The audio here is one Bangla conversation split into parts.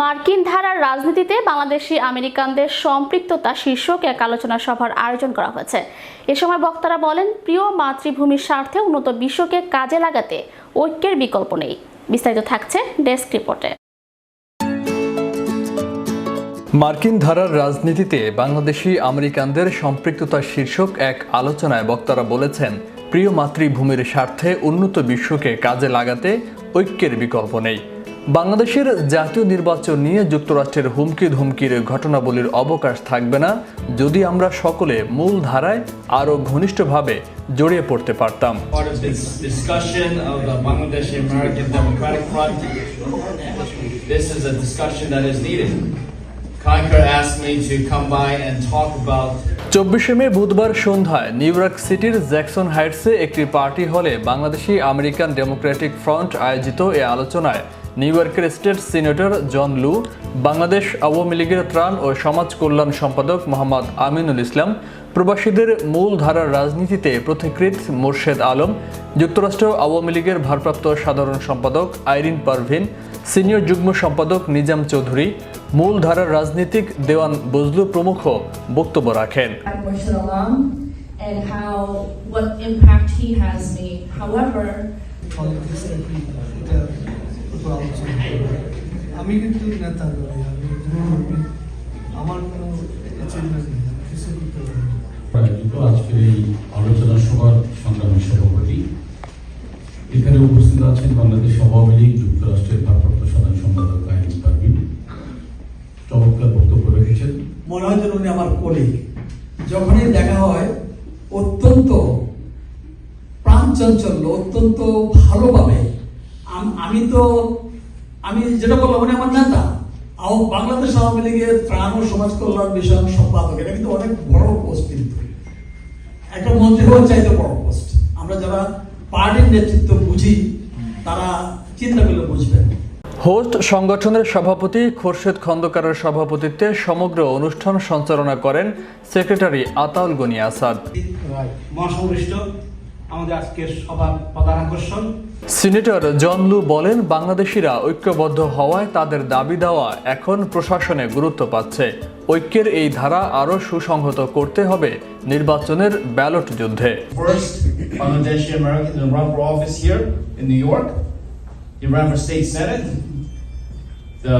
মার্কিন ধারার রাজনীতিতে বাংলাদেশি আমেরিকানদের সম্পৃক্ততা শীর্ষক এক আলোচনা সভার আয়োজন করা হয়েছে। এ সময় বক্তারা বলেন, প্রিয় মাতৃভূমির স্বার্থে উন্নত বিশ্বকে কাজে লাগাতে ঐক্যের বিকল্প নেই। বিস্তারিত থাকছে ডেস্ক রিপোর্টে। মার্কিন ধারার রাজনীতিতে বাংলাদেশি আমেরিকানদের সম্পৃক্ততা শীর্ষক এক আলোচনায় বক্তারা বলেছেন, প্রিয় মাতৃভূমির স্বার্থে উন্নত বিশ্বকে কাজে লাগাতে ঐক্যের বিকল্প নেই। বাংলাদেশের জাতীয় নির্বাচন নিয়ে যুক্তরাষ্ট্রের হুমকি ধুমকির ঘটনাবলীর অবকাশ থাকবে না। যদি আমরা সকলে মূল ধারায় আরও ঘনিষ্ঠভাবে জড়িয়ে পড়তে পারতাম। চব্বিশে মে বুধবার সন্ধ্যায় নিউ ইয়র্ক সিটির জ্যাকসন হাইটসে একটি পার্টি হলে বাংলাদেশি আমেরিকান ডেমোক্রেটিক ফ্রন্ট আয়োজিত এ আলোচনায় নিউ ইয়র্কের স্টেট সিনেটর জন লু বাংলাদেশ আওয়ামী লীগের ত্রাণ ও সমাজ কল্যাণ সম্পাদক মোহাম্মদ আমিনুল ইসলাম প্রবাসীদের মূল ধারার রাজনীতিতে পথিকৃৎ মোর্শেদ আলম যুক্তরাষ্ট্র আওয়ামী লীগের ভারপ্রাপ্ত সাধারণ সম্পাদক আইরিন পারভিন সিনিয়র যুগ্ম সম্পাদক নিজাম চৌধুরী মূল ধারার রাজনীতিক দেওয়ান বজলু প্রমুখ বক্তব্য রাখেন and how what impact he has made. However, আলোচনা আমি কিন্তু নেতা নই আমি আমার কোনো অ্যাচিভমেন্ট নেই আমি কিছু করতে পারি আজকের এই আলোচনা সভার সংগ্রামী সভাপতি। এখানে উপস্থিত আছেন বাংলাদেশ আওয়ামী লীগ যুক্তরাষ্ট্রের ভারপ্রাপ্ত সাধারণ সম্পাদক পারভিন চমৎকার বক্তব্য রেখেছেন। মনে হয় যেন উনি আমার কলিগ যখনই দেখা হয় অত্যন্ত প্রাণচঞ্চল্য অত্যন্ত ভালোভাবে। আম- আমি তো আমি যেটা বললাম উনি আমার নেতা। আও- বাংলাদেশ আওয়ামী লীগের ত্রাণ ও সমাজ কল্যাণ বিষয়ক সম্পাদক। এটা কিন্তু অনেক বড় পোস্ট কিন্তু। একটা মন্ত্রী হওয়ার চাইতে বড় পোস্ট আমরা যারা পার্টির নেতৃত্ব বুঝি তারা চিন্তা করলে বুঝবেন। হোস্ট সংগঠনের সভাপতি খোরশেদ খন্দকারের সভাপতিত্বে সমগ্র অনুষ্ঠান সঞ্চালনা করেন সেক্রেটারি আতাউল গনি আসাদ। মহাসংশ্লিষ্ট আমাদের আজকের সবার প্রধান আকর্ষণ সিনেটর জন বলেন বাংলাদেশিরা ঐক্যবদ্ধ হওয়ায় তাদের দাবি দেওয়া এখন প্রশাসনে গুরুত্ব পাচ্ছে ঐক্যের এই ধারা আরও সুসংহত করতে হবে নির্বাচনের ব্যালট যুদ্ধে first Bangladeshi Americans to run for office here in New York. He ran for state senate. The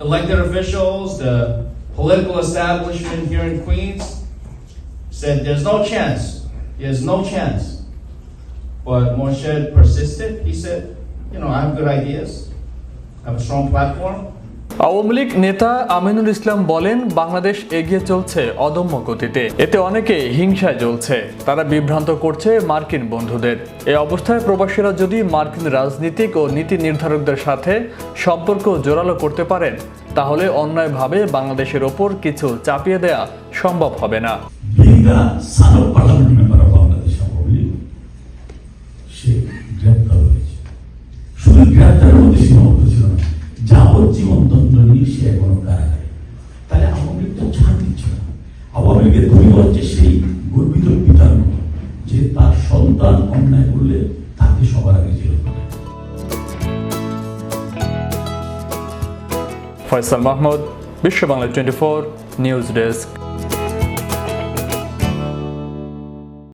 elected officials, the political establishment here in Queens said there's no chance. There's no chance. But Moshe persisted. He said, you know, I have good ideas. I have a strong platform. Awami League নেতা আমিনুল ইসলাম বলেন বাংলাদেশ এগিয়ে চলছে অদম্য গতিতে এতে অনেকে হিংসায় জ্বলছে তারা বিভ্রান্ত করছে মার্কিন বন্ধুদের এই অবস্থায় প্রবাসীরা যদি মার্কিন রাজনীতিক ও নীতি নির্ধারকদের সাথে সম্পর্ক জোরালো করতে পারেন তাহলে অন্যায়ভাবে বাংলাদেশের ওপর কিছু চাপিয়ে দেয়া সম্ভব হবে না তার সন্তান অন্যায় করলে তাকে সবার আগে jail Faisal Mahmud, Bishwa Bangla twenty four news desk.